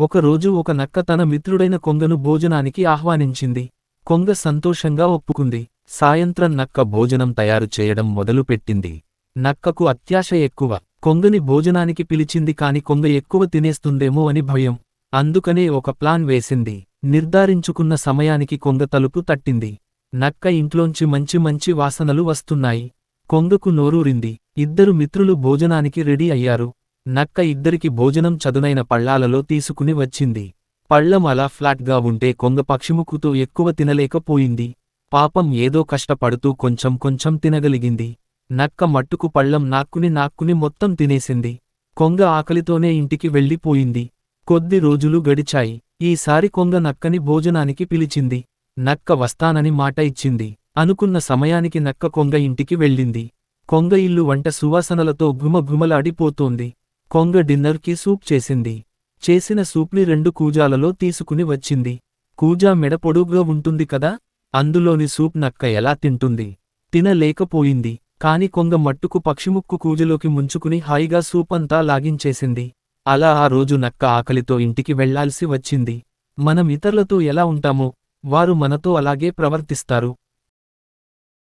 ఒకరోజు ఒక నక్క తన మిత్రుడైన కొంగను భోజనానికి ఆహ్వానించింది. కొంగ సంతోషంగా ఒప్పుకుంది. సాయంత్రం నక్క భోజనం తయారు చేయడం మొదలుపెట్టింది. నక్కకు అత్యాశ ఎక్కువ. కొంగని భోజనానికి పిలిచింది కాని కొంగ ఎక్కువ తినేస్తుందేమో అని భయం. అందుకనే ఒక ప్లాన్ వేసింది. నిర్ధారించుకున్న సమయానికి కొంగ తలుపు తట్టింది. నక్క ఇంట్లోంచి మంచి మంచి వాసనలు వస్తున్నాయి. కొంగకు నోరూరింది. ఇద్దరు మిత్రులు భోజనానికి రెడీ అయ్యారు. నక్క ఇద్దరికి భోజనం చదునైన పళ్ళాలలో తీసుకుని వచ్చింది. పళ్ళం అలా ఫ్లాట్గా ఉంటే కొంగ పక్షిముకుతూ ఎక్కువ తినలేకపోయింది. పాపం ఏదో కష్టపడుతూ కొంచెం కొంచెం తినగలిగింది. నక్క మట్టుకు పళ్ళం నాక్కుని నాక్కుని మొత్తం తినేసింది. కొంగ ఆకలితోనే ఇంటికి వెళ్ళిపోయింది. కొద్ది రోజులు గడిచాయి. ఈసారి కొంగ నక్కని భోజనానికి పిలిచింది. నక్క వస్తానని మాట ఇచ్చింది. అనుకున్న సమయానికి నక్క కొంగ ఇంటికి వెళ్ళింది. కొంగ ఇల్లు వంట సువాసనలతో ఘుమఘుమలాడిపోతోంది. కొంగ డిన్నర్కి సూప్ చేసింది. చేసిన సూప్ని రెండు కూజాలలో తీసుకుని వచ్చింది. కూజా మెడ పొడుగ్గా ఉంటుంది కదా? అందులోని సూప్ నక్క ఎలా తింటుంది? తినలేకపోయింది. కాని కొంగ మట్టుకు పక్షిముక్కు కూజలోకి ముంచుకుని హాయిగా సూపంతా లాగించేసింది. అలా ఆ రోజు నక్క ఆకలితో ఇంటికి వెళ్ళాల్సి వచ్చింది. మనం ఇతరులతో ఎలా ఉంటామో వారు మనతో అలాగే ప్రవర్తిస్తారు.